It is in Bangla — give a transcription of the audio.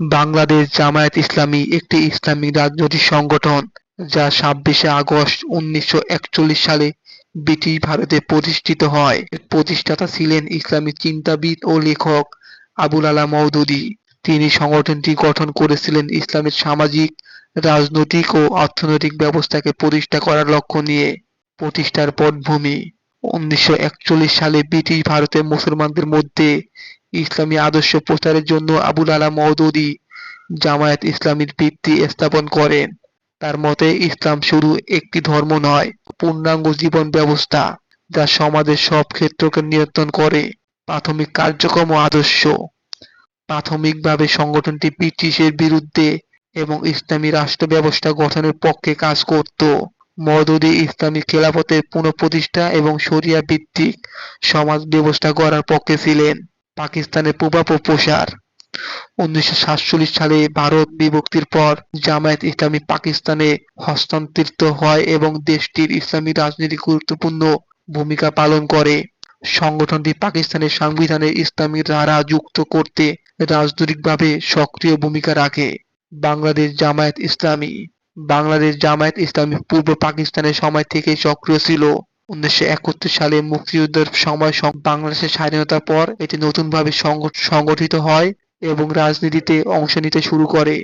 বাংলাদেশ জামায়াত ইসলামী একটি ইসলামী রাজনৈতিক সংগঠন যা ছাব্বিশে আগস্ট উনিশশো একচল্লিশ সালে ব্রিটিশ ভারতে প্রতিষ্ঠিত হয়। এর প্রতিষ্ঠাতা ছিলেন ইসলামী চিন্তাবিদ ও লেখক আবুল আলা মওদুদী। তিনি সংগঠনটি গঠন করেছিলেন ইসলামের সামাজিক, রাজনৈতিক ও অর্থনৈতিক ব্যবস্থাকে প্রতিষ্ঠা করার লক্ষ্য নিয়ে। প্রতিষ্ঠার পটভূমি উনিশশো একচল্লিশ সালে ব্রিটিশ ভারতে মুসলমানদের মধ্যে ইসলামী আদর্শ প্রচারের জন্য আবুল আলা মওদুদী জামায়াত ইসলামীর ভিত্তি স্থাপন করেন। তার মতে, ইসলাম শুধু একটি ধর্ম নয়, পূর্ণাঙ্গ জীবন ব্যবস্থা যা সমাজের সব ক্ষেত্রকে নিয়ন্ত্রণ করে। প্রাথমিক কার্যক্রম ও আদর্শ। প্রাথমিকভাবে সংগঠনটি ব্রিটিশের বিরুদ্ধে এবং ইসলামী রাষ্ট্র ব্যবস্থা গঠনের পক্ষে কাজ করত। মওদুদী ইসলামী খেলাফতের পুনঃপ্রতিষ্ঠা এবং শরিয়া ভিত্তিক সমাজ ব্যবস্থা গড়ার পক্ষে ছিলেন। পাকিস্তানের প্রভাব ও প্রসার। উনিশশো সাতচল্লিশ সালে ভারত বিভক্তির পর জামায়াত ইসলামী পাকিস্তানে হস্তান্তরিত হয় এবং দেশটির ইসলামী রাজনীতি গুরুত্বপূর্ণ ভূমিকা পালন করে। সংগঠনটি পাকিস্তানের সংবিধানে ইসলামী ধারা যুক্ত করতে রাজনৈতিকভাবে সক্রিয় ভূমিকা রাখে। বাংলাদেশ জামায়াত ইসলামী। বাংলাদেশ জামায়াত ইসলামী পূর্ব পাকিস্তানের সময় থেকে সক্রিয় ছিল। উনিশশো একাত্তর সালে মুক্তিযুদ্ধের সময় বাংলাদেশের স্বাধীনতার পর এটি নতুনভাবে সংগ- সংগঠিত হয় এবং রাজনীতিতে অংশ নিতে শুরু করে।